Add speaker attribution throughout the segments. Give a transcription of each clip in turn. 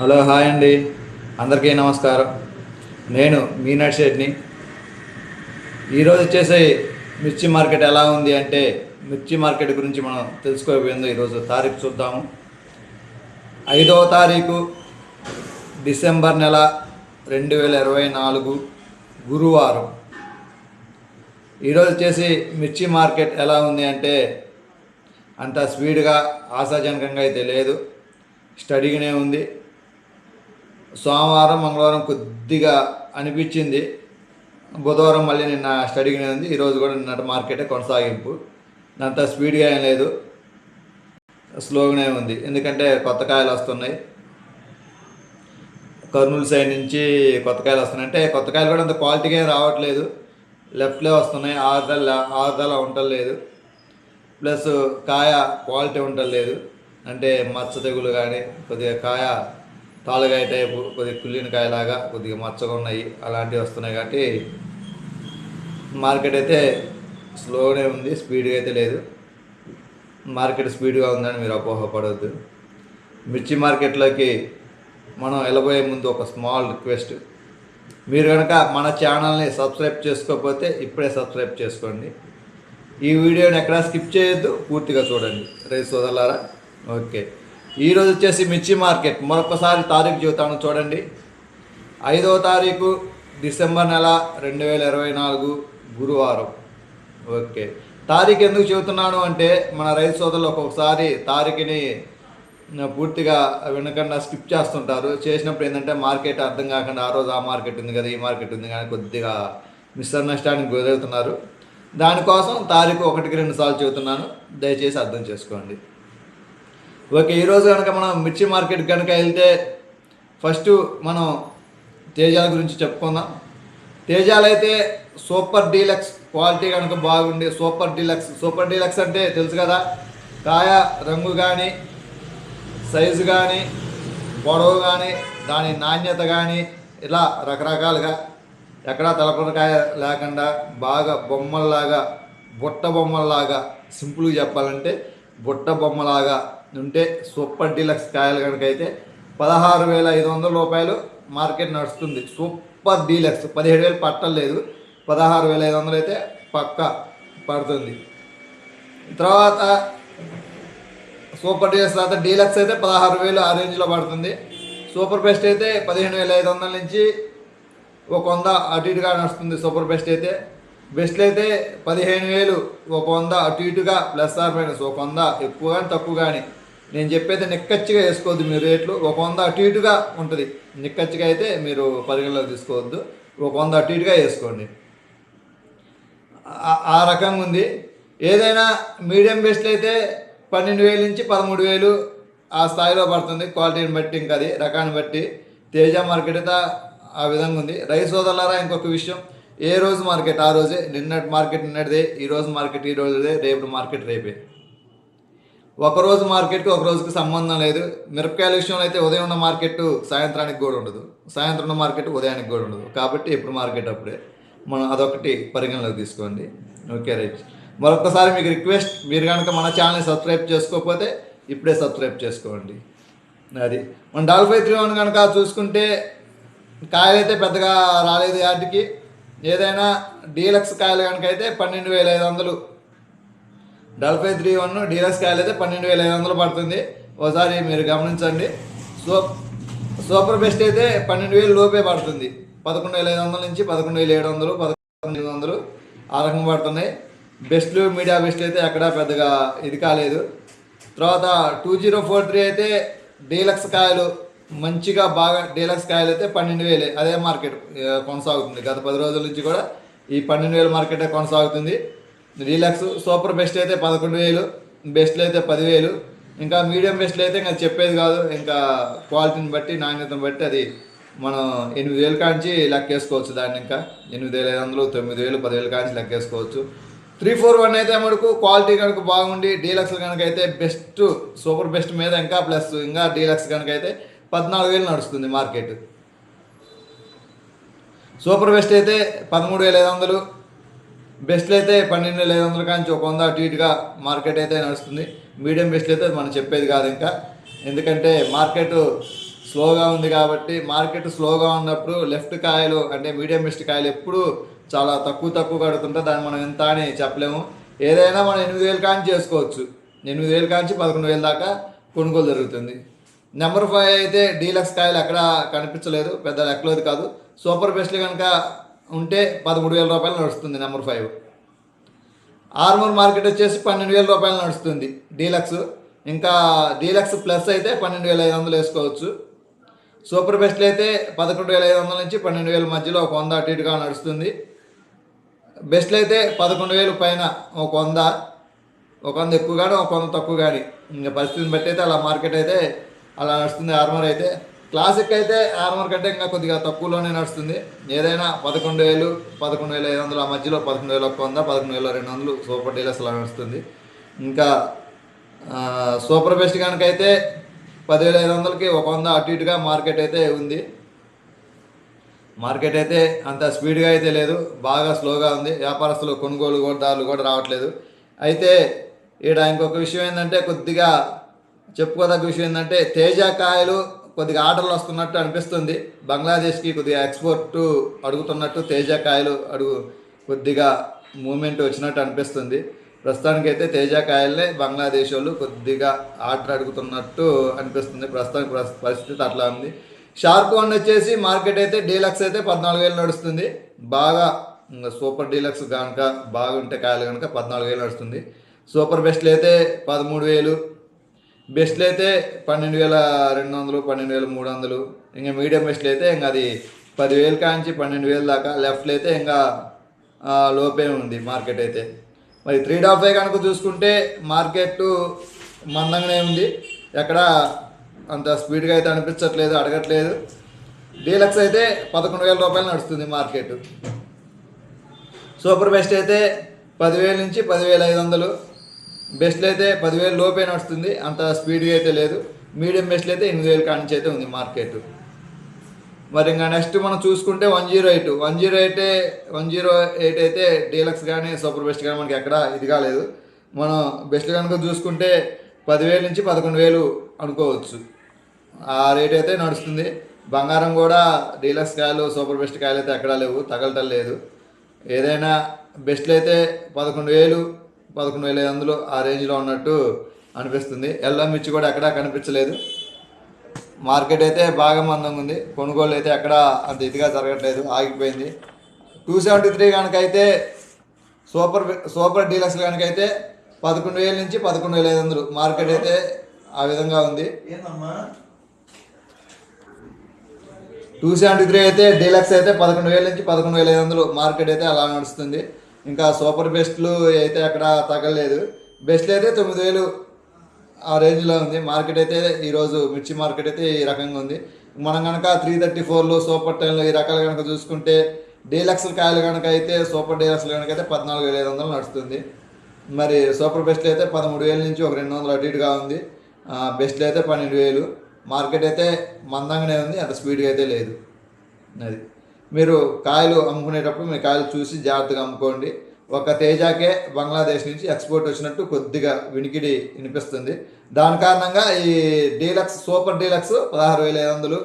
Speaker 1: Hello hi అండి. అందరికీ నమస్కారం. నేను మీనాట్ షెట్ని ఈరోజు వచ్చేసి మిర్చి మార్కెట్ ఎలా ఉంది అంటే మిర్చి మార్కెట్ గురించి మనం తెలుసుకోబోయిందో ఈరోజు తారీఖు చూద్దాము. ఐదవ తారీఖు డిసెంబర్ నెల రెండు వేల ఇరవై నాలుగు గురువారం. ఈరోజు వచ్చేసి మిర్చి మార్కెట్ ఎలా ఉంది అంటే అంత స్పీడ్గా ఆశాజనకంగా అయితే లేదు. స్టడీగానే ఉంది. సోమవారం మంగళవారం కొద్దిగా అనిపించింది. బుధవారం మళ్ళీ నిన్న స్టడీగానే ఉంది ఈరోజు కూడా నిన్నటి మార్కెటే కొనసాగింపు. అంత స్పీడ్గా ఏం లేదు. స్లోగానే ఉంది. ఎందుకంటే కొత్త కాయలు వస్తున్నాయి. కర్నూలు సైడ్ నుంచి కొత్త కాయలు వస్తున్నాయి. అంటే కొత్త కాయలు కూడా అంత క్వాలిటీగా రావట్లేదు. లెఫ్ట్లో వస్తున్నాయి. ఆరుదల ఆరుదల ఉండలేదు ప్లస్ కాయ క్వాలిటీ ఉండలేదు అంటే మచ్చ తెగులు కానీ కొద్దిగా కాయ తాలుగాయ టైపు కొద్దిగా కుళ్ళిన కాయలాగా కొద్దిగా మచ్చగా ఉన్నాయి. అలాంటివి వస్తున్నాయి కాబట్టి మార్కెట్ అయితే స్లోనే ఉంది స్పీడ్గా అయితే లేదు. మార్కెట్ స్పీడ్గా ఉందని మీరు అపోహపడవద్దు. మిర్చి మార్కెట్లోకి మనం వెళ్ళబోయే ముందు ఒక స్మాల్ రిక్వెస్ట్. మీరు కనుక మన ఛానల్ని సబ్స్క్రైబ్ చేసుకోకపోతే ఇప్పుడే సబ్స్క్రైబ్ చేసుకోండి. ఈ వీడియోని ఎక్కడా స్కిప్ చేయొద్దు పూర్తిగా చూడండి. రైతు సోదరులారా ఓకే. ఈరోజు వచ్చేసి మిర్చి మార్కెట్. మరొకసారి తారీఖు చెబుతాను చూడండి. ఐదవ తారీఖు డిసెంబర్ నెల రెండు వేల ఇరవై నాలుగు గురువారం. ఓకే. తారీఖు ఎందుకు చెబుతున్నాను అంటే మన రైతు సోదరులు ఒక్కొక్కసారి తారీఖుని పూర్తిగా వెనకన్నా స్కిప్ చేస్తుంటారు. చేసినప్పుడు ఏంటంటే మార్కెట్ అర్థం కాకుండా ఆ రోజు ఆ మార్కెట్ ఉంది కదా ఈ మార్కెట్ ఉంది కానీ కొద్దిగా మిస్అండర్స్టాండింగ్ గురవుతున్నారు దానికోసం తారీఖు ఒకటికి రెండు సార్లు చెబుతున్నాను. దయచేసి అర్థం చేసుకోండి. ఓకే ఈరోజు కనుక మనం మిర్చి మార్కెట్ కనుక వెళ్తే ఫస్ట్ మనం తేజాల గురించి చెప్పుకుందాం. తేజాలైతే సూపర్ డీలక్స్ క్వాలిటీ కనుక బాగుండి సూపర్ డీలక్స్ సూపర్ డీలక్స్ అంటే తెలుసు కదా కాయ రంగు కానీ సైజు కానీ పొడవు కానీ దాని నాణ్యత కానీ ఇలా రకరకాలుగా ఎక్కడా తలపరకాయ లేకుండా బాగా బొమ్మల్లాగా బుట్ట బొమ్మల్లాగా సింపుల్గా చెప్పాలంటే బుట్ట బొమ్మలాగా ఉంటే సూపర్ డీలక్స్ కాయలు కనుక అయితే పదహారు వేల ఐదు వందల రూపాయలు మార్కెట్ నడుస్తుంది. Super deluxe. పదిహేడు వేలు పట్టలేదు పదహారు వేల ఐదు వందలు అయితే పక్క పడుతుంది. తర్వాత సూపర్ డీలక్స్ తర్వాత డీలక్స్ అయితే పదహారు వేలు ఆ రేంజ్లో పడుతుంది. సూపర్ బెస్ట్ అయితే పదిహేను వేల ఐదు వందల నుంచి ఒక వంద అటు ఇటుగా నడుస్తుంది సూపర్ బెస్ట్ అయితే. బెస్ట్లు అయితే పదిహేను వేలు ఒక వంద అటు ఇటుగా ప్లస్ ఆర్ మైనస్. ఒక వంద ఎక్కువ కానీ తక్కువ కానీ నేను చెప్పేది నిక్కచ్చిగా వేసుకోవద్దు మీరు రేట్లు. ఒక వంద అటు ఇటుగా ఉంటుంది. నిక్కచ్చిగా అయితే మీరు పరిగణలోకి తీసుకోవద్దు. ఒక వంద అటు ఇటుగా వేసుకోండి. ఆ- రకంగా ఉంది. ఏదైనా మీడియం బెస్ట్లు అయితే పన్నెండు వేలు నుంచి పదమూడు వేలు ఆ స్థాయిలో పడుతుంది. క్వాలిటీని బట్టి ఇంకా అది రకాన్ని బట్టి. తేజ మార్కెట్ అయితే ఆ విధంగా ఉంది. రైస్ వదలరా ఇంకొక విషయం. ఏ రోజు మార్కెట్? ఆ రోజే. నిన్నటి మార్కెట్ నిన్నటిదే ఈ రోజు మార్కెట్ ఈ రోజుదే రేపు మార్కెట్ రేపే. ఒకరోజు మార్కెట్కి ఒక రోజుకి సంబంధం లేదు. మిరపకాయల విషయంలో అయితే ఉదయం ఉన్న మార్కెట్ సాయంత్రానికి కూడా ఉండదు. సాయంత్రం ఉన్న మార్కెట్ ఉదయానికి కూడా ఉండదు. కాబట్టి ఎప్పుడు మార్కెట్ అప్పుడే. మనం అదొకటి పరిగణలోకి తీసుకోండి. Okay right. మరొకసారి మీకు రిక్వెస్ట్ మీరు కనుక మన ఛానల్ని సబ్స్క్రైబ్ చేసుకోకపోతే ఇప్పుడే సబ్స్క్రైబ్ చేసుకోండి. అది. మన డాల్ఫై త్రీ వన్ కనుక చూసుకుంటే కాయలైతే పెద్దగా రాలేదు వాటికి ఏదైనా డీలక్స్ కాయలు కనుక అయితే పన్నెండు వేల ఐదు వందలు డల్ఫై త్రీ వన్ డీలక్స్ కాయలు అయితే పన్నెండు వేల ఐదు వందలు పడుతుంది. ఒకసారి మీరు గమనించండి. సూప్ సూపర్ బెస్ట్ అయితే పన్నెండు వేలు లోపే పడుతుంది. పదకొండు వేల ఐదు వందల నుంచి పదకొండు వేల ఏడు వందలు పదకొండు ఎనిమిది వందలు ఆ రకంగా పడుతున్నాయి. బెస్ట్లు మీడియా బెస్ట్ అయితే ఎక్కడా పెద్దగా ఇది కాలేదు. తర్వాత టూ జీరో ఫోర్ త్రీ అయితే డీలక్స్ కాయలు మంచిగా బాగా డీలక్స్ కాయలు అయితే పన్నెండు వేలే అదే మార్కెట్ కొనసాగుతుంది. గత పది రోజుల నుంచి కూడా ఈ పన్నెండు వేల మార్కెటే కొనసాగుతుంది. డీలక్స్ సూపర్ బెస్ట్ అయితే పదకొండు వేలు బెస్ట్లు అయితే పదివేలు. ఇంకా మీడియం బెస్ట్లు అయితే ఇంకా చెప్పేది కాదు ఇంకా క్వాలిటీని బట్టి నాణ్యతను బట్టి అది మనం ఎనిమిది వేలు కాంచి లెక్కేసుకోవచ్చు దాన్ని ఇంకా. ఎనిమిది వేల ఐదు వందలు తొమ్మిది వేలు పదివేలు కాంచి లెక్కేసుకోవచ్చు. త్రీ ఫోర్ వన్ అయితే మనకు క్వాలిటీ కనుక బాగుండి డీలక్స్ కనుక అయితే బెస్ట్ సూపర్ బెస్ట్ మీద ఇంకా ప్లస్ ఇంకా డీలక్స్ కనుక అయితే పద్నాలుగు వేలు నడుస్తుంది మార్కెట్ సూపర్ బెస్ట్ అయితే పదమూడు వేల ఐదు వందలు బెస్ట్లు అయితే పన్నెండు వేల ఐదు వందల కాంచి ఒక వంద అటు ఇటుగా మార్కెట్ అయితే నడుస్తుంది. మీడియం బెస్ట్లు అయితే మనం చెప్పేది కాదు ఇంకా. ఎందుకంటే మార్కెట్ స్లోగా ఉంది కాబట్టి మార్కెట్ స్లోగా ఉన్నప్పుడు లెఫ్ట్ కాయలు అంటే మీడియం బెస్ట్ కాయలు ఎప్పుడు చాలా తక్కువ తక్కువ కడుతుంటే దాన్ని మనం ఎంత అని చెప్పలేము. ఏదైనా మనం ఎనిమిది వేలు కాంచి చేసుకోవచ్చు. ఎనిమిది వేలు కాంచి పదకొండు వేలు దాకా కొనుగోలు జరుగుతుంది. నెంబర్ ఫైవ్ అయితే డీలక్స్ కాయలు ఎక్కడ కనిపించలేదు. పెద్ద లెక్కలోది కాదు. సూపర్ బెస్ట్లు కనుక ఉంటే పదమూడు వేల రూపాయలు నడుస్తుంది నెంబర్ ఫైవ్ ఆర్మూర్ మార్కెట్ వచ్చేసి పన్నెండు వేల రూపాయలు నడుస్తుంది. డీలక్స్ ఇంకా డీలక్స్ ప్లస్ అయితే పన్నెండు వేల ఐదు వందలు వేసుకోవచ్చు. సూపర్ బెస్ట్లు అయితే పదకొండు వేల ఐదు వందల నుంచి పన్నెండు వేల మధ్యలో ఒక వంద అటు ఇటుగా నడుస్తుంది. బెస్ట్లు అయితే పదకొండు వేలు పైన ఒక వంద ఒక వంద ఎక్కువ కానీ ఒక వంద తక్కువ కానీ ఇంకా పరిస్థితిని బట్టి అయితే అలా మార్కెట్ అయితే అలా నడుస్తుంది. ఆర్మర్ అయితే క్లాసిక్ అయితే ఆర్మర్ కంటే ఇంకా కొద్దిగా తక్కువలోనే నడుస్తుంది. ఏదైనా పదకొండు వేలు పదకొండు వేల ఐదు వందల ఆ మధ్యలో పదకొండు వేల ఒక్క వంద పదకొండు వేల రెండు వందలు సూపర్ డీలర్స్ అలా నడుస్తుంది. ఇంకా సూపర్ బెస్ట్ కనుకైతే అయితే పదివేల ఐదు వందలకి ఒక వంద అటు ఇటుగా మార్కెట్ అయితే ఉంది. మార్కెట్ అయితే అంత స్పీడ్గా అయితే లేదు. బాగా స్లోగా ఉంది. వ్యాపారస్తులు కొనుగోలు కూడా దారులు కూడా రావట్లేదు. అయితే ఈడ ఇంకొక విషయం ఏంటంటే కొద్దిగా చెప్పుకోదగ్గ విషయం ఏంటంటే తేజ కాయలు కొద్దిగా ఆర్డర్లు వస్తున్నట్టు అనిపిస్తుంది. బంగ్లాదేశ్కి కొద్దిగా ఎక్స్పోర్ట్ అడుగుతున్నట్టు తేజ కాయలు అడుగు కొద్దిగా మూమెంట్ వచ్చినట్టు అనిపిస్తుంది. ప్రస్తుతానికైతే తేజ కాయలనే బంగ్లాదేశ్ వాళ్ళు కొద్దిగా ఆర్డర్ అడుగుతున్నట్టు అనిపిస్తుంది. ప్రస్తుతానికి పరిస్థితి అట్లా ఉంది. షార్క్ వన్ వచ్చేసి మార్కెట్ అయితే డీలక్స్ అయితే పద్నాలుగు వేలు నడుస్తుంది. బాగా ఇంకా సూపర్ డీలక్స్ కనుక బాగుంటే కాయలు కనుక పద్నాలుగు వేలు నడుస్తుంది. సూపర్ బెస్ట్లు అయితే పదమూడు వేలు బెస్ట్లు అయితే పన్నెండు వేల రెండు వందలు పన్నెండు వేల మూడు వందలు ఇంకా మీడియం బెస్ట్లు అయితే ఇంకా అది పదివేలు కాంచి పన్నెండు వేలు దాకా. లెఫ్ట్లు అయితే ఇంకా లోపే ఉంది మార్కెట్ అయితే. మరి త్రీ డాఫ్ ఫైవ్ కనుక చూసుకుంటే మార్కెట్ మందంగానే ఉంది. ఎక్కడ అంత స్పీడ్గా అయితే అనిపించట్లేదు అడగట్లేదు. డీలక్స్ అయితే పదకొండు వేల రూపాయలు నడుస్తుంది మార్కెట్ సూపర్ బెస్ట్ అయితే పదివేల నుంచి పదివేల ఐదు వందలు బెస్ట్లు అయితే పదివేలు లోపే నడుస్తుంది అంత స్పీడ్గా అయితే లేదు. మీడియం బెస్ట్లు అయితే ఎనిమిది వేల కాడి నుంచి అయితే ఉంది మార్కెట్. మరి ఇంకా నెక్స్ట్ మనం చూసుకుంటే one zero eight. One zero eight one zero eight అయితే డీలక్స్ కానీ సూపర్ బెస్ట్ కానీ మనకి ఎక్కడ ఇది కాలేదు. మనం బెస్ట్ కనుక చూసుకుంటే పదివేలు నుంచి పదకొండు వేలు అనుకోవచ్చు. ఆ రేట్ అయితే నడుస్తుంది. బంగారం కూడా డీలక్స్ కాయలు సూపర్ బెస్ట్ కాయలు అయితే ఎక్కడా లేవు తగలటం లేదు. ఏదైనా బెస్ట్లు అయితే పదకొండు వేలు పదకొండు వేల ఐదు వందలు ఆ రేంజ్లో ఉన్నట్టు అనిపిస్తుంది. ఎల్లో మిర్చి కూడా ఎక్కడా కనిపించలేదు. మార్కెట్ అయితే బాగా మందంగా ఉంది. కొనుగోలు అయితే ఎక్కడ అంత ఇదిగా జరగట్లేదు. ఆగిపోయింది. టూ సెవెంటీ త్రీ కనుకైతే సూపర్ సూపర్ డీలక్స్ కనుకైతే పదకొండు వేల నుంచి పదకొండు వేల ఐదు వందలు. మార్కెట్ అయితే ఆ విధంగా ఉంది. టూ సెవెంటీ త్రీ అయితే డీలక్స్ అయితే పదకొండు వేల నుంచి పదకొండు వేల ఐదు వందలు. మార్కెట్ అయితే అలా నడుస్తుంది. ఇంకా సూపర్ బెస్ట్లు అయితే అక్కడ తగ్గలేదు బెస్ట్లు అయితే తొమ్మిది వేలు ఆ రేంజ్లో ఉంది. మార్కెట్ అయితే ఈరోజు మిర్చి మార్కెట్ అయితే ఈ రకంగా ఉంది. మనం కనుక త్రీ థర్టీ ఫోర్లో సూపర్ టెన్లో ఈ రకాలు కనుక చూసుకుంటే డీలక్స్ కాయలు కనుక అయితే సూపర్ డీలక్స్లు కనుక అయితే పద్నాలుగు వేల ఐదు వందలు నడుస్తుంది. మరి సూపర్ బెస్ట్లు అయితే పదమూడు వేల నుంచి ఒక రెండు వందలు అటు ఇటుగా ఉంది. బెస్ట్లు అయితే పన్నెండు వేలు. మార్కెట్ అయితే మందంగానే ఉంది. అంత స్పీడ్గా అయితే లేదు. అది. మీరు కాయలు అమ్ముకునేటప్పుడు మీ కాయలు చూసి జాగ్రత్తగా అమ్ముకోండి. ఒక తేజాకే బంగ్లాదేశ్ నుంచి ఎక్స్పోర్ట్ వచ్చినట్టు కొద్దిగా వినికిడి వినిపిస్తుంది. దాని కారణంగా ఈ డీలక్స్ సూపర్ డీలక్స్ పదహారు వేల ఐదు వందలు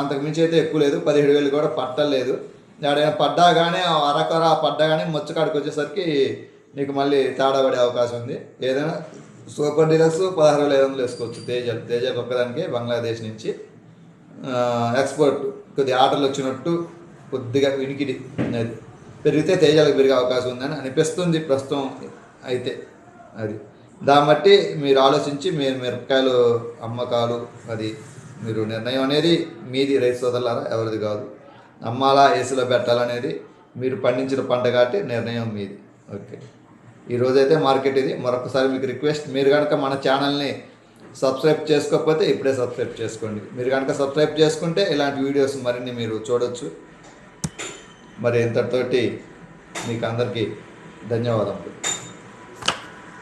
Speaker 1: అంతకు మించి అయితే ఎక్కువ లేదు. పదిహేడు వేలు కూడా పట్టలేదు. ఎక్కడైనా పడ్డా కానీ అరకర పడ్డా కానీ మొచ్చకాడికి వచ్చేసరికి నీకు మళ్ళీ తేడా పడే అవకాశం ఉంది. ఏదైనా సూపర్ డీలక్స్ పదహారు వేల ఐదు వందలు వేసుకోవచ్చు. తేజ తేజ ఒక్కదానికి బంగ్లాదేశ్ నుంచి ఎక్స్పోర్ట్ కొద్దిగా ఆటలు వచ్చినట్టు కొద్దిగా వినికిడి అది పెరిగితే తేజాలకు పెరిగే అవకాశం ఉందని అనిపిస్తుంది ప్రస్తుతం అయితే అది. దాన్ని బట్టి మీరు ఆలోచించి మీరు మిరపకాయలు అమ్మకాలు అది మీరు నిర్ణయం అనేది మీది రైతు సోదరులారా ఎవరిది కాదు. అమ్మాలా ఏసీలో పెట్టాలనేది మీరు పండించిన పంట కాబట్టి నిర్ణయం మీది. ఓకే. ఈరోజైతే మార్కెట్ ఇది. మరొకసారి మీకు రిక్వెస్ట్ మీరు కనుక మన ఛానల్ని సబ్స్క్రైబ్ చేసుకోకపోతే ఇప్పుడే సబ్స్క్రైబ్ చేసుకోండి. మీరు కనుక సబ్స్క్రైబ్ చేసుకుంటే ఇలాంటి వీడియోస్ మరిన్ని మీరు చూడొచ్చు. మరి ఇంతటితోటి మీకు అందరికీ ధన్యవాదములు.